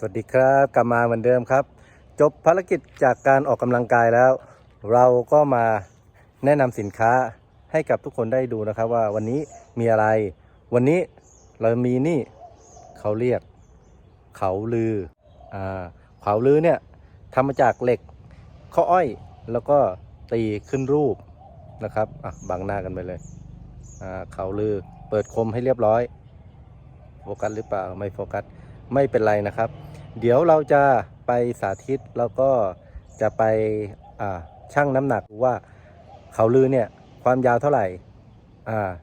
สวัสดีครับกลับมาเหมือนเดิมครับ จบภารกิจจากการออกกำลังกายแล้ว เราก็มาแนะนำสินค้าให้กับทุกคนได้ดูนะครับว่าวันนี้มีอะไร วันนี้เรามีนี่เขาเรียก เขาลืออ่าเขาลือเนี่ยทำมาจากเหล็กข้ออ้อยแล้วก็ตีขึ้นรูปนะครับอะบังหน้ากันไปเลยอ่าเขาลือเปิดคมให้เรียบร้อยโฟกัสหรือเปล่าไม่โฟกัสไม่เป็นไรนะครับ เดี๋ยวเราจะไปสาธิตแล้วก็จะไปอ่าชั่งน้ำหนักว่าเขาลือเนี่ยความยาวเท่าไหร่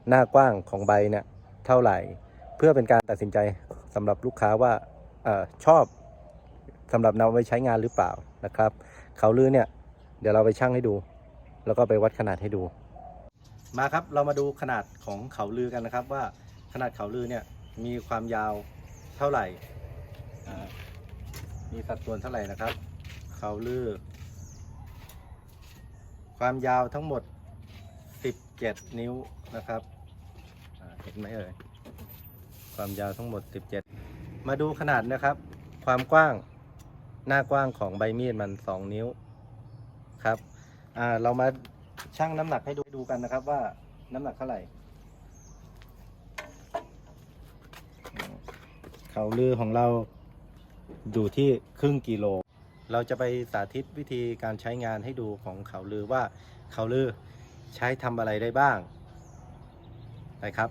หน้ากว้างของใบเนี่ยเท่าไหร่ เพื่อเป็นการตัดสินใจสำหรับลูกค้าว่าอชอบสำหรับนำไปใช้งานหรือเปล่านะครับ เขาลือเนี่ยเดี๋ยวเราไปชั่งให้ดู แล้วก็ไปวัดขนาดให้ดู มาครับเรามาดูขนาดของเขาลือกันนะครับว่าขนาดเขาลือเนี่ยมีความยาวเท่าไหร่ มีสัดส่วนเท่าไหร่นะครับ เขาลือ ความยาวทั้งหมด 17 นิ้วนะครับเห็นไหมเอ่ยความยาวทั้งหมด 17 มาดูขนาดนะครับ ความกว้างหน้ากว้างของใบมีดมัน 2 นิ้วครับอ่าเรามาชั่งน้ำหนักให้ดูดูกันนะครับว่าน้ำหนักเท่าไหร่ เขาลือของเรา อยู่ที่ครึ่งกิโล เราจะไปสาธิตวิธีการใช้งานให้ดูของเขาลือว่าเขาลือใช้ทำอะไรได้บ้างไปครับ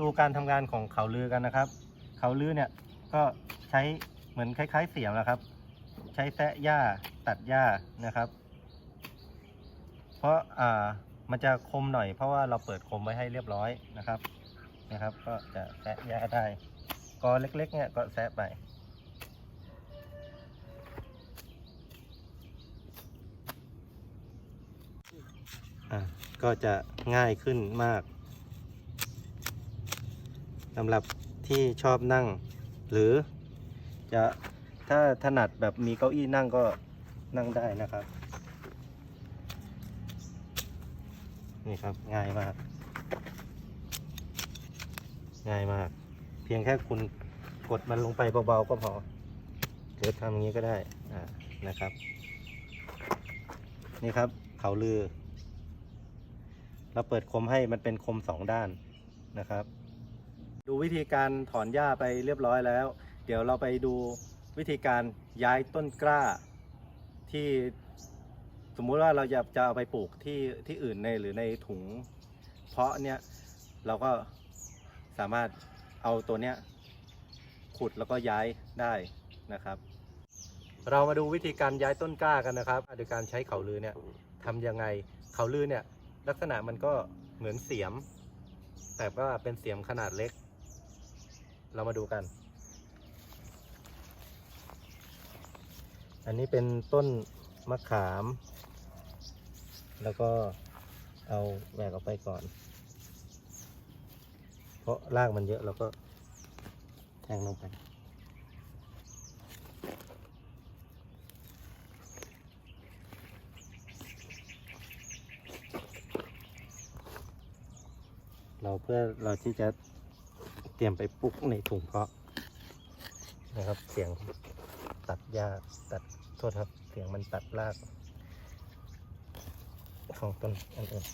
ดูการทำงานของเขาลือกันนะครับ เขาลือเนี่ยก็ใช้เหมือนคล้ายๆเสียมนะครับ ใช้แตะหญ้าตัดหญ้านะครับ เพราะอ่ามันจะคมหน่อยเพราะว่าเราเปิดคมไว้ให้เรียบร้อยนะครับนะครับ ก็จะแตะหญ้าได้กอเล็กๆเนี่ยก็แซะไป อะก็จะง่ายขึ้นมากสำหรับที่ชอบนั่ง หรือจะถ้าถนัดแบบมีเก้าอี้นั่งก็นั่งได้นะครับ นี่ครับง่ายมาก ง่ายมาก เพียงแค่คุณกดมันลงไปเบาๆก็พอหรือทำอย่างนี้ก็ได้นะครับ นี่ครับ เขาลือ เราเปิดคมให้มันเป็นคมสองด้านนะครับ ดูวิธีการถอนหญ้าไปเรียบร้อยแล้ว เดี๋ยวเราไปดูวิธีการย้ายต้นกล้าที่สมมุติว่าเราจะจะเอาไปปลูกที่ที่อื่นในหรือในถุง เพาะเนี่ยเราก็สามารถเอาตัวเนี้ยขุดแล้วก็ย้ายได้นะครับ เรามาดูวิธีการย้ายต้นกล้ากันนะครับ โดยการใช้เขาลือเนี่ยทำยังไงเขาลือเนี่ยลักษณะมันก็เหมือนเสียม แต่ว่าเป็นเสียมขนาดเล็ก เรามาดูกัน อันนี้เป็นต้นมะขาม แล้วก็เอาแหวกออกไปก่อน เพราะรากมันเยอะเราก็แทงลงไป เราเพื่อเราที่จะเตรียมไปปลูกในถุงเพาะนะครับ เสียงตัดหญ้าตัดโทษครับ เสียงมันตัดรากของต้นอันอื่น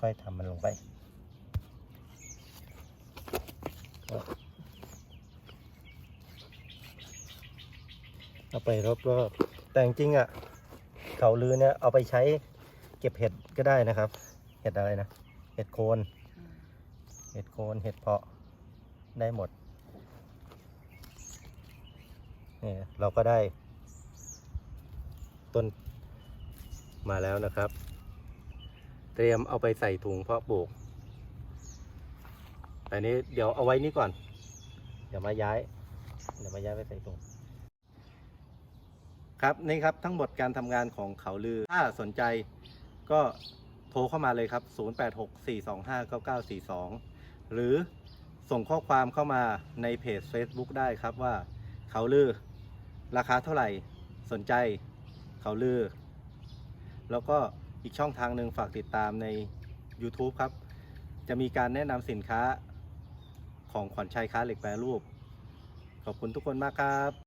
ค่อยๆทำมันลงไปเอาไปรอบๆแต่จริงๆอะ เขาลือเนี่ยเอาไปใช้เก็บเห็ดก็ได้นะครับ เห็ดอะไรนะ เห็ดโคน เห็ดโคน เห็ดเพาะได้หมดนี่เราก็ได้ ต้นมาแล้วนะครับ เตรียมเอาไปใส่ถุงเพาะปลูกแต่นี้เดี๋ยวเอาไว้นี่ก่อน เดี๋ยวมาย้าย เดี๋ยวมาย้ายไปใส่ถุง ครับนี่ครับทั้งหมดการทำงานของเขาลือ ถ้าสนใจก็โทรเข้ามาเลยครับ 0864259942 หรือส่งข้อความเข้ามาในเพจ Facebook ได้ครับว่าเขาลือ ราคาเท่าไหร่สนใจเขาลือ แล้วก็อีกช่องทางหนึ่งฝากติดตามใน YouTube ครับ จะมีการแนะนำสินค้าของขวัญชัยค้าเหล็กแปรรูป ขอบคุณทุกคนมากครับ